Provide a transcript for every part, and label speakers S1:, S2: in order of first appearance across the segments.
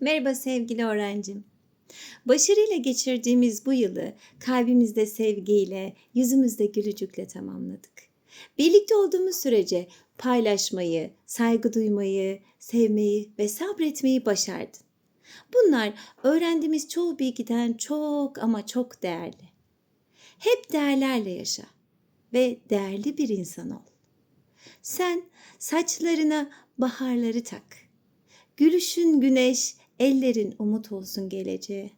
S1: Merhaba sevgili öğrencim. Başarıyla geçirdiğimiz bu yılı kalbimizde sevgiyle, yüzümüzde gülücükle tamamladık. Birlikte olduğumuz sürece paylaşmayı, saygı duymayı, sevmeyi ve sabretmeyi başardın. Bunlar öğrendiğimiz çoğu bilgiden çok ama çok değerli. Hep değerlerle yaşa ve değerli bir insan ol. Sen saçlarına baharları tak. Gülüşün güneş, ellerin umut olsun geleceğe.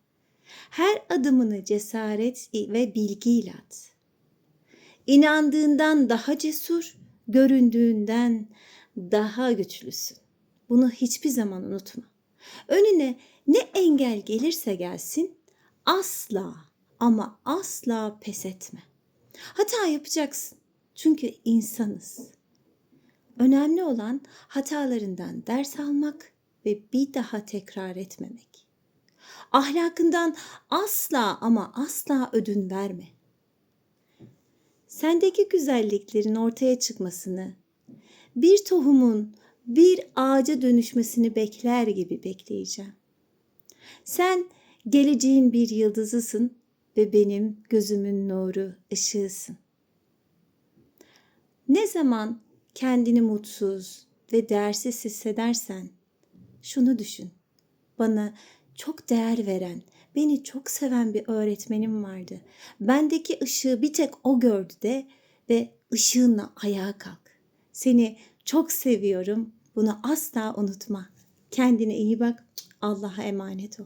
S1: Her adımını cesaret ve bilgiyle at. İnandığından daha cesur, göründüğünden daha güçlüsün. Bunu hiçbir zaman unutma. Önüne ne engel gelirse gelsin asla ama asla pes etme. Hata yapacaksın. Çünkü insanız. Önemli olan hatalarından ders almak ve bir daha tekrar etmemek. Ahlakından asla ama asla ödün verme. Sendeki güzelliklerin ortaya çıkmasını, bir tohumun bir ağaca dönüşmesini bekler gibi bekleyeceğim. Sen geleceğin bir yıldızısın ve benim gözümün nuru, ışığısın. Ne zaman kendini mutsuz ve değersiz hissedersen şunu düşün. Bana çok değer veren, beni çok seven bir öğretmenim vardı. Bendeki ışığı bir tek o gördü de ve ışığınla ayağa kalk. Seni çok seviyorum. Bunu asla unutma. Kendine iyi bak. Allah'a emanet ol.